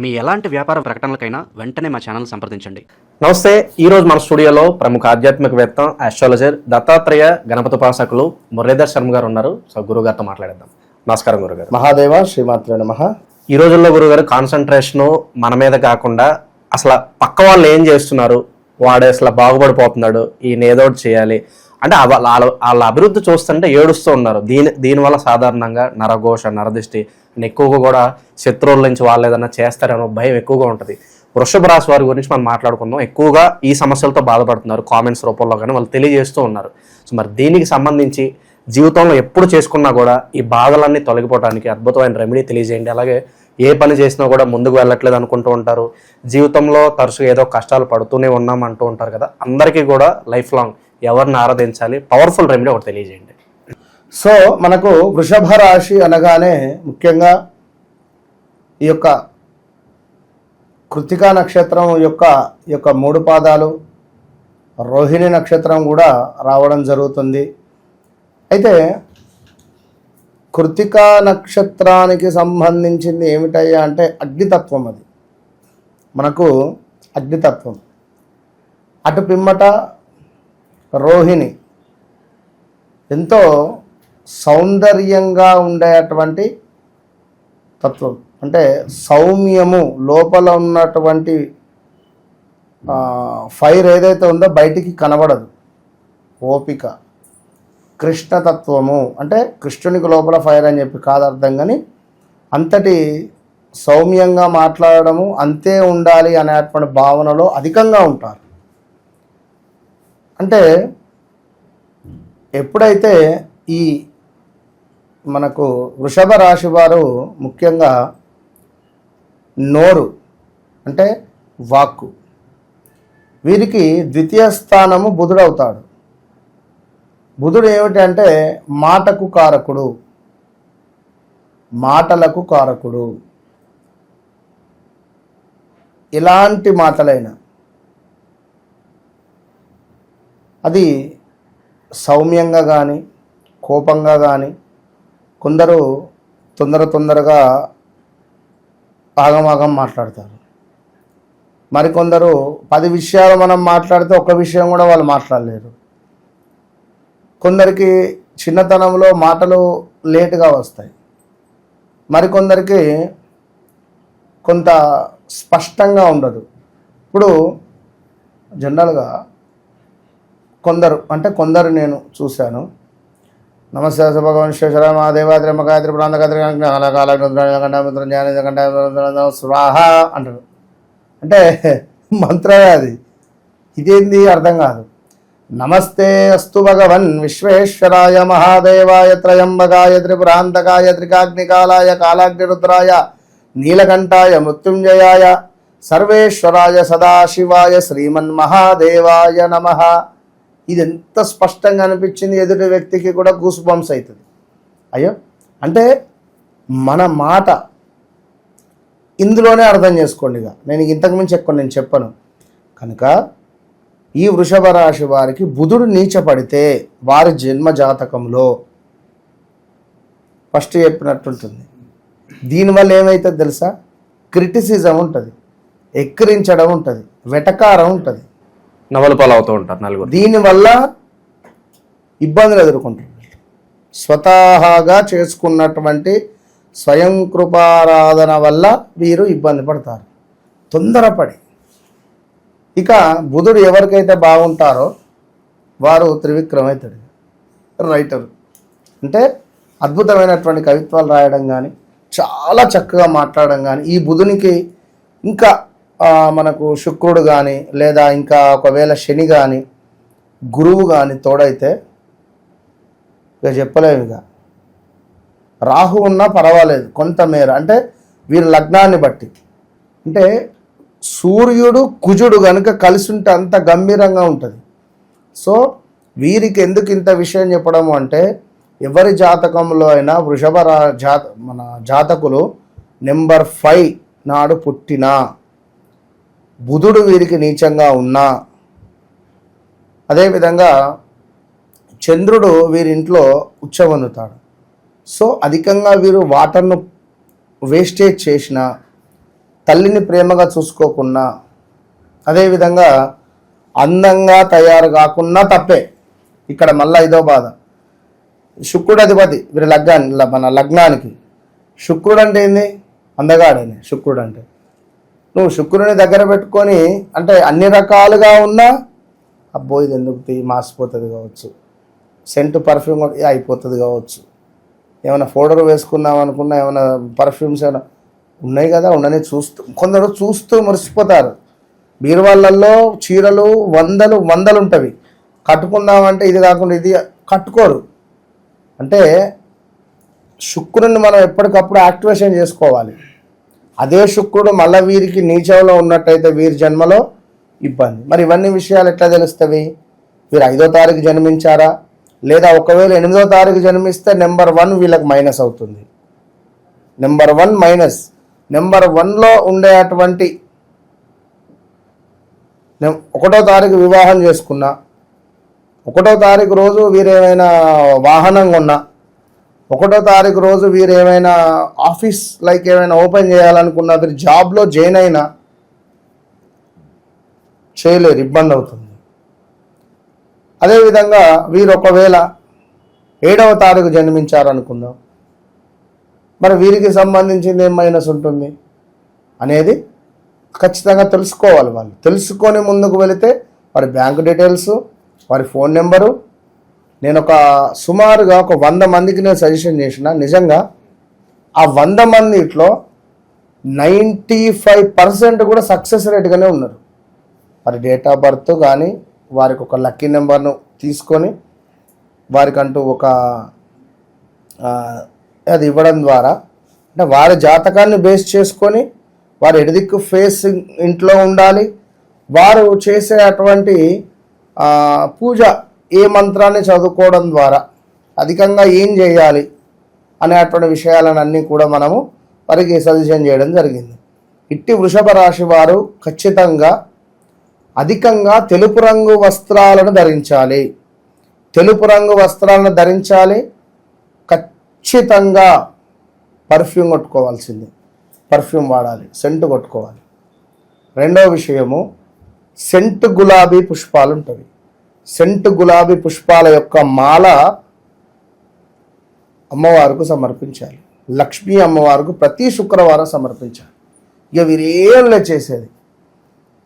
మీ ఎలాంటి వ్యాపార ప్రకటనలకైనా వెంటనే మా ఛానల్ సంప్రదించండి. నమస్తే ఈ రోజు మన స్టూడియోలో ప్రముఖ ఆధ్యాత్మికవేత్త ఆస్ట్రాలజర్ దత్తాత్రేయ గణపతి ఉపాసకులు మురళీధర్ శర్మ గారు ఉన్నారు. సో గురువు గారితో మాట్లాడేద్దాం. నమస్కారం గురుగారు మహాదేవ శ్రీమాత్రే నమ. ఈ రోజుల్లో గురుగారు కాన్సన్ట్రేషన్ మన మీద కాకుండా అసలు పక్క వాళ్ళు ఏం చేస్తున్నారు? వాడు అసలు బాగుపడిపోతున్నాడు. ఈయన ఏదో ఒకటి చేయాలి. అంటే వాళ్ళ వాళ్ళ- వాళ్ళ అభివృద్ధి చూస్తుంటే ఏడుస్తూ ఉన్నారు. దీని దీనివల్ల సాధారణంగా నరఘోష నరదిష్టి అండ్ ఎక్కువగా కూడా శత్రువుల నుంచి వాళ్ళు ఏదైనా చేస్తారనో భయం ఎక్కువగా ఉంటుంది. వృషభ రాశి వారి గురించి మనం మాట్లాడుకుందాం. ఎక్కువగా ఈ సమస్యలతో బాధపడుతున్నారు కామెంట్స్ రూపంలో కానీ వాళ్ళు తెలియజేస్తూ ఉన్నారు. సో మరి దీనికి సంబంధించి జీవితంలో ఎప్పుడు చేసుకున్నా కూడా ఈ బాధలన్నీ తొలగిపోవడానికి అద్భుతమైన రెమెడీ తెలియజేయండి. అలాగే ఏ పని చేసినా కూడా ముందుకు వెళ్ళట్లేదు అనుకుంటూ ఉంటారు. జీవితంలో తరచుగా ఏదో కష్టాలు పడుతూనే ఉన్నాం అంటూ ఉంటారు కదా. అందరికీ కూడా లైఫ్ లాంగ్ ఎవరిని ఆరాధించాలి? పవర్ఫుల్ రెమెడీ ఒకటి తెలియజేయండి. సో మనకు వృషభ రాశి అనగానే ముఖ్యంగా ఈ యొక్క కృతికా నక్షత్రం యొక్క ఈ యొక్క మూడు పాదాలు రోహిణి నక్షత్రం కూడా రావడం జరుగుతుంది. అయితే కృతికా నక్షత్రానికి సంబంధించింది ఏమిటయ్యా అంటే అగ్నితత్వం అది. మనకు అగ్నితత్వం. అటు పిమ్మట రోహిణి. ఎంతో సౌందర్యంగా ఉండేటువంటి తత్వం. అంటే సౌమ్యము లోపల ఉన్నటువంటి ఫైర్ ఏదైతే ఉందో బయటికి కనబడదు. ఓపిక. కృష్ణతత్వము అంటే కృష్ణునికి లోపల ఫైర్ అని చెప్పి కాదు అర్థం కానీ అంతటి సౌమ్యంగా మాట్లాడడము అంతే ఉండాలి అనేటువంటి భావనలో అధికంగా ఉంటారు. అంటే ఎప్పుడైతే ఈ మనకు వృషభ రాశి వారు ముఖ్యంగా నోరు అంటే వాక్కు వీరికి ద్వితీయ స్థానము బుధుడవుతాడు. బుధుడు ఏమిటంటే మాటకు కారకుడు మాటలకు కారకుడు. ఎలాంటి మాటలైనా అది సౌమ్యంగా కానీ కోపంగా కానీ కొందరు తొందర తొందరగా ఆగమాగం మాట్లాడతారు. మరికొందరు పది విషయాలు మనం మాట్లాడితే ఒక విషయం కూడా వాళ్ళు మాట్లాడలేరు. కొందరికి చిన్నతనంలో మాటలు లేటుగా వస్తాయి. మరికొందరికి కొంత స్పష్టంగా ఉండదు. ఇప్పుడు జనరల్గా కొందరు అంటే కొందరు నేను చూశాను. నమస్తే భగవాన్ శ్వేశ్వర మహాదేవాద్రి మగాయత్రి ప్రాంతగాత్రి స్వాహ అంటారు. అంటే మంత్రమే అది. ఇదేంది అర్థం కాదు. నమస్తే అస్తు భగవన్ విశ్వేశ్వరాయ మహాదేవాయ త్రయంబకాయ త్రిపురాంతకాయ త్రికాగ్నికాలాయ కాలాగ్నిరుద్రాయ నీలకంఠాయ మృత్యుంజయాయ సర్వేశ్వరాయ సదాశివాయ శ్రీమన్మహాదేవాయ నమః. ఇది ఎంత స్పష్టంగా అనిపించింది ఎదుటి వ్యక్తికి కూడా గూస్ బంప్స్ అవుతుంది అయ్యో అంటే మన మాట ఇందులోనే అర్థం చేసుకోండి ఇక. నేను ఇంతకు మించి ఎక్కువ నేను చెప్పను. కనుక ఈ వృషభ రాశి వారికి బుధుడు నీచపడితే వారి జన్మ జాతకంలో ఫస్ట్ చెప్పినట్టుంటుంది. దీనివల్ల ఏమవుతుంది తెలుసా? క్రిటిసిజం ఉంటుంది ఎక్కిరించడం ఉంటుంది వెటకారం ఉంటుంది. నవలపాలు అవుతూ ఉంటారు నలుగురు. దీనివల్ల ఇబ్బందులు ఎదుర్కొంటారు స్వతహాగా చేసుకున్నటువంటి స్వయం కృపారాధన వల్ల వీరు ఇబ్బంది పడతారు. తొందరపడి. ఇక బుధుడు ఎవరికైతే బాగుంటారో వారు త్రివిక్రమవుతాడు రైటరు. అంటే అద్భుతమైనటువంటి కవిత్వాలు రాయడం కానీ చాలా చక్కగా మాట్లాడడం కానీ ఈ బుధునికి ఇంకా మనకు శుక్రుడు కానీ లేదా ఇంకా ఒకవేళ శని కానీ గురువు కానీ తోడైతే ఇక చెప్పలేము ఇక. రాహు ఉన్నా పర్వాలేదు కొంతమేర. అంటే వీరి లగ్నాన్ని బట్టి. అంటే సూర్యుడు కుజుడు కనుక కలిసి ఉంటే అంత గంభీరంగా ఉంటుంది. సో వీరికి ఎందుకు ఇంత విషయం చెప్పడము అంటే ఎవరి జాతకంలో అయినా వృషభ రా జాత మన జాతకులు నెంబర్ ఫైవ్ నాడు పుట్టినా. బుధుడు వీరికి నీచంగా ఉన్నా. అదేవిధంగా చంద్రుడు వీరింట్లో ఉచ్చబొందుతాడు సో అధికంగా వీరు వాటర్ను వేస్టేజ్ చేసిన తల్లిని ప్రేమగా చూసుకోకున్నా అదేవిధంగా అందంగా తయారు కాకుండా తప్పే. ఇక్కడ మళ్ళీ ఇదో బాధ. శుక్రుడు అధిపతి వీరి లగ్నాన్ని మన లగ్నానికి. శుక్రుడు అంటే ఏంది? అందగాడని శుక్రుడు అంటే. నువ్వు శుక్రుని దగ్గర పెట్టుకొని అంటే అన్ని రకాలుగా ఉన్నా అబ్బో ఇది ఎందుకు తీ మాసిపోతుంది కావచ్చు. సెంటు పర్ఫ్యూమ్ అయిపోతుంది కావచ్చు. ఏమైనా ఫోడర్ వేసుకుందాం అనుకున్నా ఏమైనా పర్ఫ్యూమ్స్ ఏమైనా ఉన్నాయి కదా ఉండని చూస్తూ కొందరు చూస్తూ మురిసిపోతారు. బీరువాళ్ళల్లో చీరలు వందలు వందలు ఉంటవి కట్టుకుందామంటే ఇది కాకుండా ఇది కట్టుకోరు. అంటే శుక్రుని మనం ఎప్పటికప్పుడు యాక్టివేషన్ చేసుకోవాలి. అదే శుక్రుడు మళ్ళీ వీరికి నీచంలో ఉన్నట్టయితే వీరి జన్మలో ఇబ్బంది. మరి ఇవన్నీ విషయాలు ఎట్లా తెలుస్తవి? వీరు ఐదో తారీఖు జన్మించారా? లేదా ఒకవేళ ఎనిమిదో తారీఖు జన్మిస్తే నెంబర్ వన్ వీళ్ళకి మైనస్ అవుతుంది. Number one minus. నెంబర్ వన్లో ఉండే అటువంటి ఒకటో తారీఖు వివాహం చేసుకున్నా. ఒకటో తారీఖు రోజు వీరేమైనా వాహనం కొన్నా ఒకటో తారీఖు రోజు వీరు ఏమైనా ఆఫీస్ లైక్ ఏమైనా ఓపెన్ చేయాలనుకున్నా వీరు జాబ్లో జాయిన్ అయినా చేయలేరు ఇబ్బంది అవుతుంది. అదేవిధంగా వీరు ఒకవేళ ఏడవ తారీఖు జన్మించారనుకుందాం మరి వీరికి సంబంధించింది ఏం మైనస్ ఉంటుంది అనేది ఖచ్చితంగా తెలుసుకోవాలి వాళ్ళు. తెలుసుకొని ముందుకు వెళితే వారి బ్యాంక్ డీటెయిల్స్ వారి ఫోన్ నెంబరు నేను ఒక సుమారుగా ఒక వంద మందికి నేను సజెషన్ చేసిన నిజంగా ఆ వంద మందిట్లో నైంటీ ఫైవ్ పర్సెంట్ కూడా సక్సెస్ రేట్గానే ఉన్నారు. వారి డేట్ ఆఫ్ బర్త్ కానీ వారికి ఒక లక్కీ నెంబర్ను తీసుకొని వారికంటూ ఒక అది ఇవ్వడం ద్వారా అంటే వారి జాతకాన్ని బేస్ చేసుకొని వారి ఎడదిక్కు ఫేస్ ఇంట్లో ఉండాలి. వారు చేసే అటువంటి పూజ ఏ మంత్రాన్ని చదువుకోవడం ద్వారా అధికంగా ఏం చేయాలి అనేటువంటి విషయాలను అన్నీ కూడా మనము వారికి సజెషన్ చేయడం జరిగింది. ఇట్టి వృషభ రాశి వారు ఖచ్చితంగా అధికంగా తెలుపు రంగు వస్త్రాలను ధరించాలి. తెలుపు రంగు వస్త్రాలను ధరించాలి. ఖచ్చితంగా పర్ఫ్యూమ్ కొట్టుకోవాల్సింది. పర్ఫ్యూమ్ వాడాలి. సెంటు కొట్టుకోవాలి. రెండవ విషయము సెంటు గులాబీ పుష్పాలు ఉంటవి సెంటు గులాబీ పుష్పాల యొక్క మాల అమ్మవారికి సమర్పించాలి. లక్ష్మీ అమ్మవారికి ప్రతి శుక్రవారం సమర్పించాలి. ఇక వీరేం చేసేది.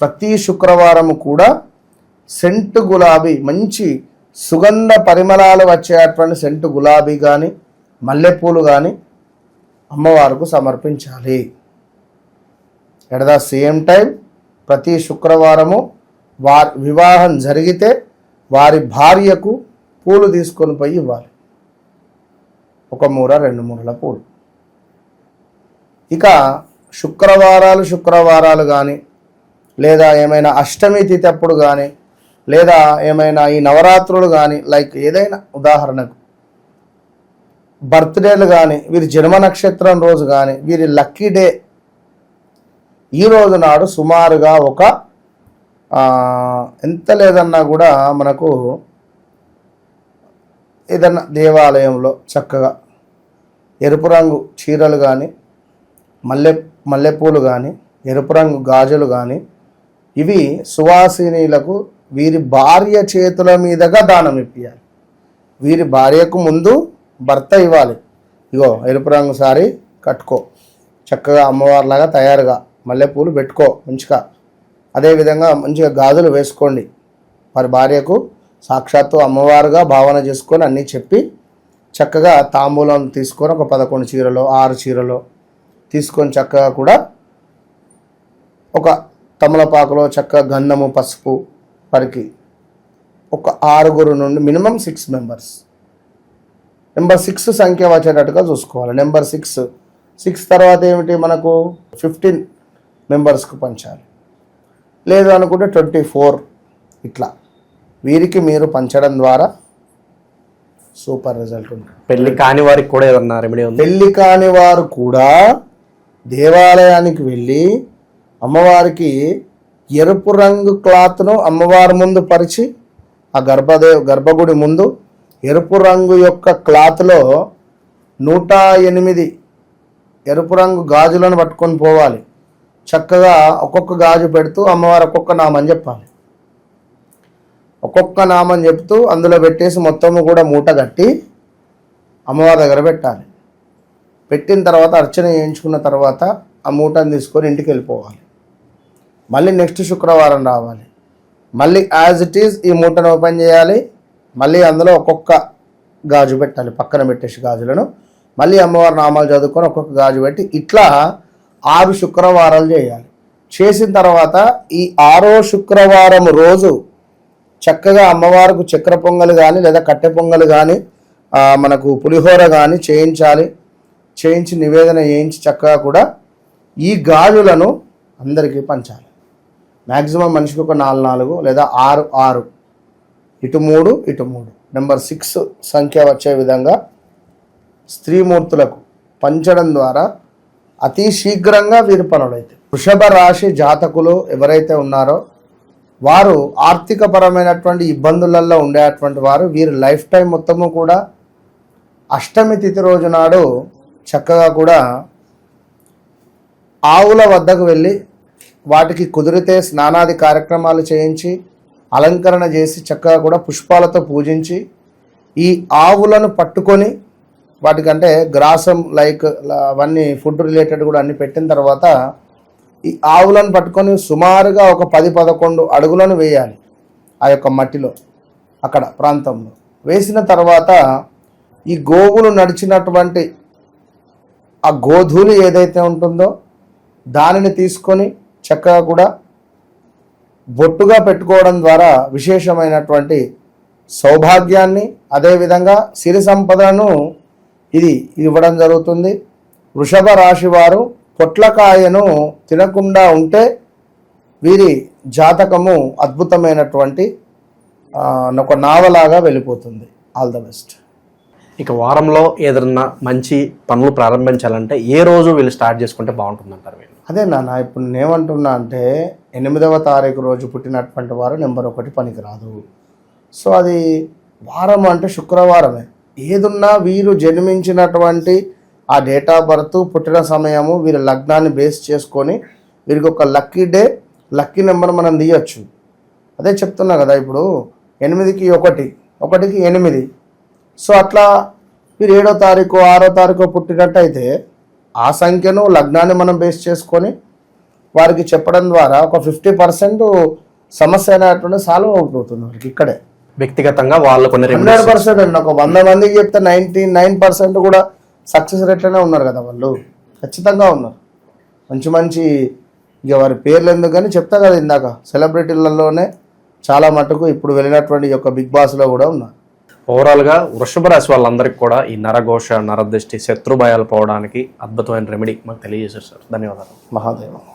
ప్రతి శుక్రవారం కూడా సెంటు గులాబీ మంచి సుగంధ పరిమళాలు వచ్చేటువంటి సెంటు గులాబీ కానీ మల్లెపూలు కానీ అమ్మవారికి సమర్పించాలి. ఎట్ ద సేమ్ టైం ప్రతి శుక్రవారము వారి వివాహం జరిగితే వారి భార్యకు పూలు తీసుకొని పోయి ఇవ్వాలి. ఒక మూర రెండు మూరల పూలు. ఇక శుక్రవారాలు శుక్రవారాలు కానీ లేదా ఏమైనా అష్టమి తిథి అప్పుడు కానీ లేదా ఏమైనా ఈ నవరాత్రులు కానీ లైక్ ఏదైనా ఉదాహరణకు బర్త్డేలు కానీ వీరి జన్మ నక్షత్రం రోజు కానీ వీరి లక్కీ డే ఈ రోజు నాడు సుమారుగా ఒక ఎంత లేదన్నా కూడా మనకు ఏదన్నా దేవాలయంలో చక్కగా ఎరుపు రంగు చీరలు కానీ మల్లె మల్లెపూలు కానీ ఎరుపు రంగు గాజులు కానీ ఇవి సువాసినీలకు వీరి భార్య చేతుల మీదగా దానం ఇప్పియాలి. వీరి భార్యకు ముందు భర్త ఇవ్వాలి. ఇగో ఎరుపు రంగు సారీ కట్టుకో. చక్కగా అమ్మవారిలాగా తయారుగా మల్లెపూలు పెట్టుకో మంచిగా అదేవిధంగా మంచిగా గాజులు వేసుకోండి. వారి భార్యకు సాక్షాత్తు అమ్మవారుగా భావన చేసుకొని అన్నీ చెప్పి చక్కగా తాంబూలం తీసుకొని ఒక పదకొండు చీరలో ఆరు చీరలో తీసుకొని చక్కగా కూడా ఒక తమలపాకులో చక్కగా గంధము పసుపు వారికి ఒక ఆరుగురు నుండి minimum six members number six సంఖ్య వచ్చేటట్టుగా చూసుకోవాలి. నెంబర్ సిక్స్ సిక్స్ తర్వాత ఏమిటి? మనకు ఫిఫ్టీన్ మెంబర్స్కు పంచాలి. లేదు అనుకుంటే ట్వంటీ ఫోర్ ఇట్లా. వీరికి మీరు పంచడం ద్వారా సూపర్ రిజల్ట్ ఉంటుంది. పెళ్ళి కాని వారికి కూడా ఏదన్నా రెమెడీ ఉంది? పెళ్ళి కాని వారు కూడా దేవాలయానికి వెళ్ళి అమ్మవారికి ఎరుపు రంగు క్లాత్ను అమ్మవారి ముందు పరిచి ఆ గర్భదే గర్భగుడి ముందు ఎరుపు రంగు యొక్క క్లాత్లో నూట ఎనిమిది ఎరుపు రంగు గాజులను పట్టుకొని పోవాలి. చక్కగా ఒక్కొక్క గాజు పెడుతూ అమ్మవారు ఒక్కొక్క నామని చెప్పాలి. ఒక్కొక్క నామం చెప్తూ అందులో పెట్టేసి మొత్తము కూడా మూట కట్టి అమ్మవారి దగ్గర పెట్టాలి. పెట్టిన తర్వాత అర్చన చేయించుకున్న తర్వాత ఆ మూటను తీసుకొని ఇంటికి వెళ్ళిపోవాలి. మళ్ళీ నెక్స్ట్ శుక్రవారం రావాలి. మళ్ళీ యాజ్ ఇట్ ఈజ్ ఈ మూటను ఓపెన్ చేయాలి. మళ్ళీ అందులో ఒక్కొక్క గాజు పెట్టాలి. పక్కన పెట్టేసి గాజులను. మళ్ళీ అమ్మవారి నామాలు చదువుకొని ఒక్కొక్క గాజు పెట్టి ఇట్లా ఆరు శుక్రవారాలు చేయాలి. చేసిన తర్వాత ఈ ఆరో శుక్రవారం రోజు చక్కగా అమ్మవారికి చక్కెర పొంగలు కానీ లేదా కట్టె పొంగలు కానీ మనకు పులిహోర కానీ చేయించాలి. చేయించి నివేదన చేయించి చక్కగా కూడా ఈ గాజులను అందరికీ పంచాలి. మ్యాక్సిమం మనిషికి ఒక నాలుగు నాలుగు లేదా ఆరు ఆరు. ఇటు మూడు ఇటు మూడు. నెంబర్ సిక్స్ సంఖ్య వచ్చే విధంగా స్త్రీమూర్తులకు పంచడం ద్వారా అతి శీఘ్రంగా వీరి పనులైతే వృషభ రాశి జాతకులు ఎవరైతే ఉన్నారో వారు ఆర్థికపరమైనటువంటి ఇబ్బందులలో ఉండేటువంటి వారు వీరి లైఫ్ టైం మొత్తము కూడా అష్టమి తిథి రోజు నాడు చక్కగా కూడా ఆవుల వద్దకు వెళ్ళి వాటికి కుదిరితే స్నానాది కార్యక్రమాలు చేయించి అలంకరణ చేసి చక్కగా కూడా పుష్పాలతో పూజించి ఈ ఆవులను పట్టుకొని వాటికంటే గ్రాసం లైక్ అవన్నీ ఫుడ్ రిలేటెడ్ కూడా అన్ని పెట్టిన తర్వాత ఈ ఆవులను పట్టుకొని సుమారుగా ఒక పది పదకొండు అడుగులను వేయాలి ఆ యొక్క మట్టిలో అక్కడ ప్రాంతంలో. వేసిన తర్వాత ఈ గోవులు నడిచినటువంటి ఆ గోధూళి ఏదైతే ఉంటుందో దానిని తీసుకొని చక్కగా కూడా బొట్టుగా పెట్టుకోవడం ద్వారా విశేషమైనటువంటి సౌభాగ్యాన్ని అదేవిధంగా సిరి సంపదను ఇది ఇవ్వడం జరుగుతుంది. వృషభ రాశి వారు పొట్లకాయను తినకుండా ఉంటే వీరి జాతకము అద్భుతమైనటువంటి ఒక నావలాగా వెళ్ళిపోతుంది. ఆల్ ద బెస్ట్ ఇక వారంలో ఏదన్నా మంచి పనులు ప్రారంభించాలంటే ఏ రోజు వీళ్ళు స్టార్ట్ చేసుకుంటే బాగుంటుందంటారు వీళ్ళు? అదే నాన్న ఇప్పుడు నేనేమంటున్నా అంటే ఎనిమిదవ తారీఖు రోజు పుట్టినటువంటి వారు నెంబర్ ఒకటి పనికిరాదు. సో అది వారం అంటే శుక్రవారమే. ఏదున్నా వీరు జన్మించినటువంటి ఆ డేట్ ఆఫ్ బర్త్ పుట్టిన సమయము వీరి లగ్నాన్ని బేస్ చేసుకొని వీరికి ఒక లక్కీ డే లక్కీ నెంబర్ మనం తీయచ్చు. అదే చెప్తున్నా కదా ఇప్పుడు ఎనిమిదికి ఒకటి ఒకటికి ఎనిమిది. సో అట్లా మీరు ఏడో తారీఖు ఆరో తారీఖు పుట్టినట్టయితే ఆ సంఖ్యను లగ్నాన్ని మనం బేస్ చేసుకొని వారికి చెప్పడం ద్వారా ఒక ఫిఫ్టీ పర్సెంట్ సమస్య అనేటువంటి సాల్వ్ అవుతుంది వారికి ఇక్కడే. వ్యక్తిగతంగా వాళ్ళు కొన్ని హండ్రెడ్ పర్సెంట్ అండి. ఒక వంద మందికి చెప్తే నైంటీ నైన్ పర్సెంట్ కూడా సక్సెస్ రేట్లోనే ఉన్నారు కదా వాళ్ళు. ఖచ్చితంగా ఉన్నారు. మంచి మంచి ఇక వారి పేర్లు ఎందుకు కానీ చెప్తా కదా ఇందాక. సెలబ్రిటీలలోనే చాలా మటుకు ఇప్పుడు వెళ్ళినటువంటి యొక్క బిగ్ బాస్లో కూడా ఉన్నారు. ఓవరాల్గా వృషభ రాశి వాళ్ళందరికీ కూడా ఈ నరఘోష నరదృష్టి శత్రు భయాలు పోవడానికి అద్భుతమైన రెమెడీ మాకు తెలియజేశారు సార్. ధన్యవాదాలు. మహాదేవం.